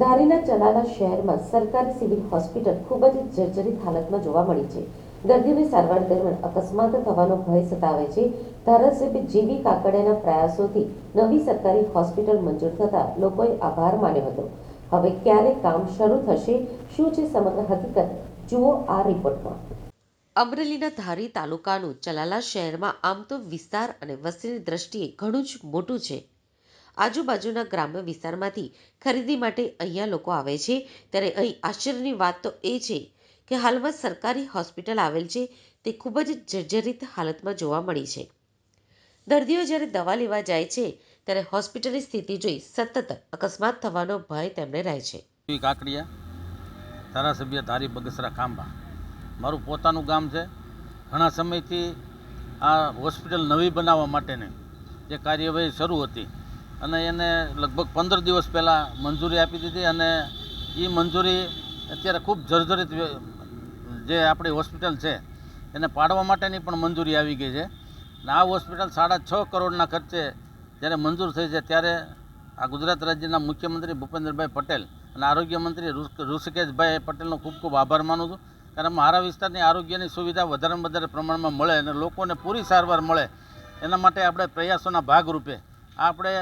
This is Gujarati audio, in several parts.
ધારીના ચલાલા શહેરમાં સરકારી સિવિલ હોસ્પિટલ ખૂબ જ જર્જરિત હાલતમાં જોવા મળી છે. દર્દીઓની સારવાર દરમિયાન અકસ્માત થવાનો ભય સતાવે છે. ધારાસભ્ય જેવી કાકડિયાના પ્રયાસોથી નવી સરકારી હોસ્પિટલ મંજૂર થતા લોકોએ આભાર માન્યો હતો. હવે ક્યારે કામ શરૂ થશે, શું છે સમગ્ર હકીકત? જુઓ આ રિપોર્ટમાં. અમરેલીના ધારી તાલુકાનું ચલાલા શહેરમાં આમ તો વિસ્તાર અને વસ્તીની દ્રષ્ટિએ ઘણું જ મોટું છે. આજુબાજુના ગ્રામ્ય વિસ્તારમાંથી ખરીદી માટે અહીંયા લોકો આવે છે. ત્યારે અહીં આશ્ચર્યની વાત તો એ છે કે હાલમાં સરકારી હોસ્પિટલ આવેલ છે તે ખૂબ જ જર્જરિત હાલતમાં જોવા મળી છે. દર્દીઓ જ્યારે દવા લેવા જાય છે, ત્યારે હોસ્પિટલની સ્થિતિ જોઈ સતત અકસ્માત થવાનો ભય તેમને રહે છે. કાકડિયા ધારાસભ્ય ધારી બગસરા ખાંભા. મારું પોતાનું ગામ છે. ઘણા સમયથી આ હોસ્પિટલ નવી બનાવવા માટેની જે કાર્યવાહી શરૂ હતી અને એને લગભગ પંદર દિવસ પહેલાં મંજૂરી આપી દીધી અને એ મંજૂરી અત્યારે ખૂબ જર્જરિત જે આપણી હોસ્પિટલ છે, એને પાડવા માટેની પણ મંજૂરી આવી ગઈ છે. અને આ હોસ્પિટલ સાડા છ કરોડના ખર્ચે જ્યારે મંજૂર થઈ છે ત્યારે આ ગુજરાત રાજ્યના મુખ્યમંત્રી ભૂપેન્દ્રભાઈ પટેલ અને આરોગ્ય મંત્રી ઋષિકેશભાઈ પટેલનો ખૂબ ખૂબ આભાર માનું છું. કારણ મારા વિસ્તારની આરોગ્યની સુવિધા વધારેમાં વધારે પ્રમાણમાં મળે અને લોકોને પૂરી સારવાર મળે એના માટે આપણે પ્રયાસોના ભાગરૂપે આપણે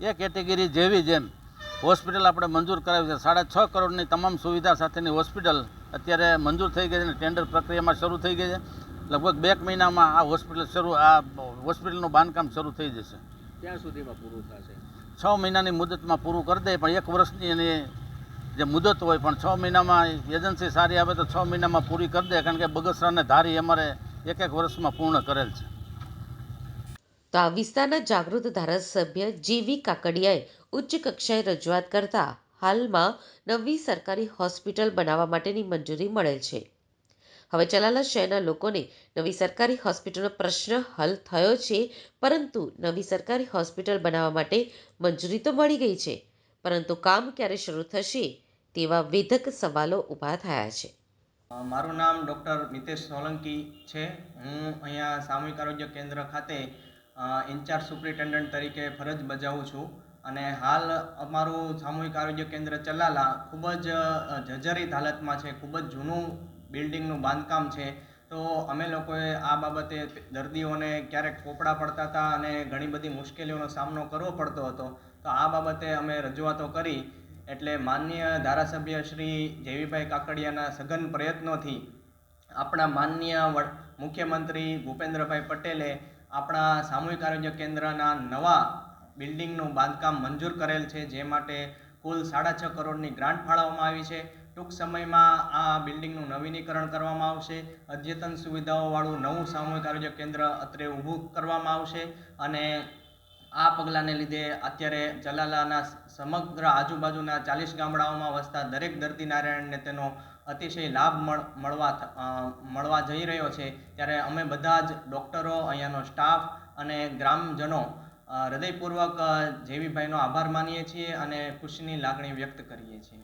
એ કેટેગરી જેવી જેમ હોસ્પિટલ આપણે મંજૂર કરાવી છે. સાડા છ કરોડની તમામ સુવિધા સાથેની હોસ્પિટલ અત્યારે મંજૂર થઈ ગઈ છે અને ટેન્ડર પ્રક્રિયામાં શરૂ થઈ ગઈ છે. લગભગ બે મહિનામાં આ હોસ્પિટલ શરૂ આ હોસ્પિટલનું બાંધકામ શરૂ થઈ જશે. ત્યાં સુધીમાં પૂરું થશે? છ મહિનાની મુદતમાં પૂરું કરી દે પણ એક વર્ષની એની જે મુદત હોય પણ છ મહિનામાં એજન્સી સારી આવે તો છ મહિનામાં પૂરી કરી દે કારણ કે બગસરાને ધારી અમારે એક એક વર્ષમાં પૂર્ણ કરેલ છે. તો આ વિસ્તારના જાગૃત ધારાસભ્ય જેવી કાકડિયાએ ઉચ્ચ કક્ષાએ રજૂઆત કરતા હાલમાં નવી સરકારી હોસ્પિટલ બનાવવા માટેની મંજૂરી મળેલ છે. હવે ચલાલા શહેરના લોકોને નવી સરકારી હોસ્પિટલનો પ્રશ્ન હલ થયો છે, પરંતુ નવી સરકારી હોસ્પિટલ બનાવવા માટે મંજૂરી તો મળી ગઈ છે, પરંતુ કામ ક્યારે શરૂ થશે તેવા વેધક સવાલો ઊભા થયા છે. મારું નામ ડૉક્ટર મિતેશ સોલંકી છે. હું અહીંયા સામૂહિક આરોગ્ય કેન્દ્ર ખાતે ઇન્ચાર્જ સુપ્રિન્ટેન્ડન્ટ તરીકે ફરજ બજાવું છું. અને હાલ અમારું સામૂહિક આરોગ્ય કેન્દ્ર ચલાલા ખૂબ જ જર્જરિત હાલતમાં છે. ખૂબ જ જૂનું બિલ્ડિંગનું બાંધકામ છે. તો અમે લોકોએ આ બાબતે દર્દીઓને ક્યારેક પોપડા પડતા હતા અને ઘણી બધી મુશ્કેલીઓનો સામનો કરવો પડતો હતો. તો આ બાબતે અમે રજૂઆતો કરી એટલે માનનીય ધારાસભ્ય શ્રી જેવીભાઈ કાકડિયાના સઘન પ્રયત્નોથી આપણા માનનીય મુખ્યમંત્રી ભૂપેન્દ્રભાઈ પટેલે આપણા સામૂહિક આરોગ્ય કેન્દ્રના નવા બિલ્ડિંગનું બાંધકામ મંજૂર કરેલ છે, જે માટે કુલ સાડા છ કરોડની ગ્રાન્ટ ફાળવવામાં આવી છે. ટૂંક સમયમાં આ બિલ્ડિંગનું નવીનીકરણ કરવામાં આવશે. અદ્યતન સુવિધાઓવાળું નવું સામૂહિક આરોગ્ય કેન્દ્ર અત્રે ઊભું કરવામાં આવશે અને આ પગલાંને લીધે અત્યારે જલાલાના સમગ્ર આજુબાજુના ચાલીસ ગામડાઓમાં વસતા દરેક દર્દી નારાયણને તેનો અતિશય લાભ મળ, મળવા મળવા જઈ રહ્યો છે. ત્યારે અમે બધા જ ડૉક્ટરો, અહીંયાનો સ્ટાફ અને ગ્રામજનો હૃદયપૂર્વક જેવીભાઈનો આભાર માનીએ છીએ અને ખુશીની લાગણી વ્યક્ત કરીએ છીએ.